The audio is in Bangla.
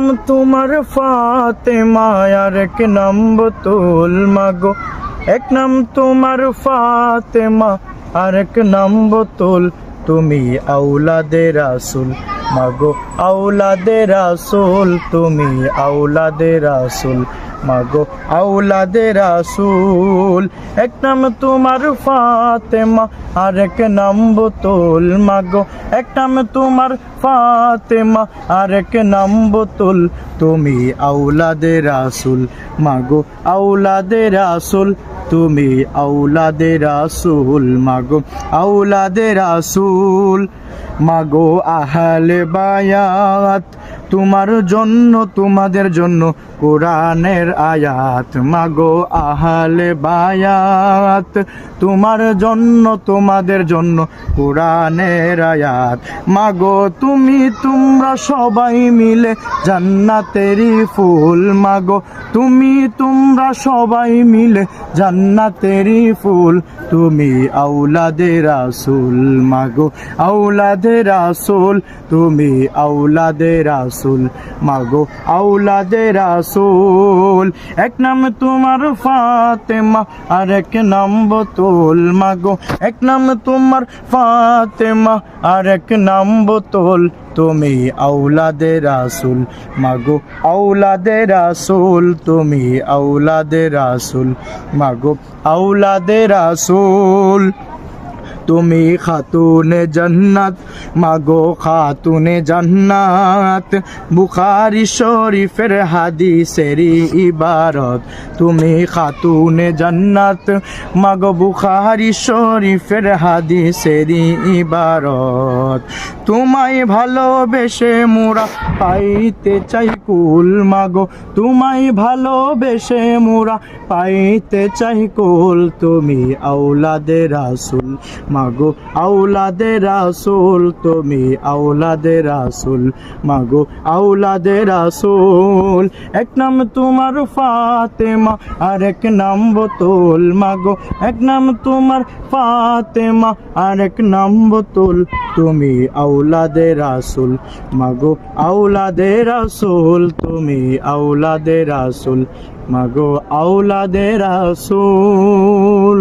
নাম তোমার ফাতে মায়ার এক নাম বতুল মাগো এক নাম তোমার ফাতেমা আর এক নাম বতুল তুমি আউলাদের রাসুল মাগো আউলাদে রাসুল, তুমি আউলাদে রাসুল, মাগো আউলাদে রাসুল। এক নাম তোমার ফাতেমা, আর এক নাম বোতল, মাগো। এক নাম তোমার ফাতেমা, আর এক নাম বোতল, তুমি আউলাদে রাসুল, মাগো। আউলাদে রাসুল, তুমি আউলাদে রাসুল, মাগো। আউলাদে রাসুল মাগো আহলে বায়াত তোমার জন্য, তোমাদের জন্য কোরআনের আয়াত। মাগো আহলে বায়াত, তোমার জন্য, তোমাদের জন্য কোরআনের আয়াত। মাগো তুমি, তোমরা সবাই মিলে জান্নাতেরই ফুল। মাগো তুমি, তোমরা সবাই মিলে জান্নাতেরই ফুল। তুমি আউলাদে রাসুল, মাগো আউলাদে রাসুল, তুমি আউলাদে রাসুল। মাগো আউলাদে রাসুল। এক নাম তোমার ফাতেমা আর এক নাম বোতল, মাগো। এক নাম তোমার ফাতেমা আর এক নাম বোতল। তুমি আউলাদে রাসুল, মাগো আউলাদে রাসুল। তুমি আউলাদে রাসুল, মাগো আউলাদে রাসুল। তুমি খাতুনে জান্নাত, মাগো খাতুনে জান্নাত। বুখারি শরীফের হাদিসেরি ইবারত, তুমি খাতুনে জান্নাত, মাগো বুখারি শরীফের হাদিসেরি ইবারত। তোমায় ভালোবেসে মোরা পাইতে চাই কুল, মাগো। তোমায় ভালোবেসে মোরা পাইতে চাই কুল, তুমি আউলাদে রাসুল মাগো আউলাদে রাসুল, তুমি আউলাদে রাসুল, মাগো আউলাদে রাসুল। এক নাম তোমার ফাতেমা, আর এক নাম বোতল, মাগো। এক নাম তোমার ফাতেমা, আর এক নাম বোতল, তুমি আউলাদে রাসুল, মাগো। আউলাদে রাসুল, তুমি আউলাদে রাসুল, মাগো। আউলাদে রাসুল।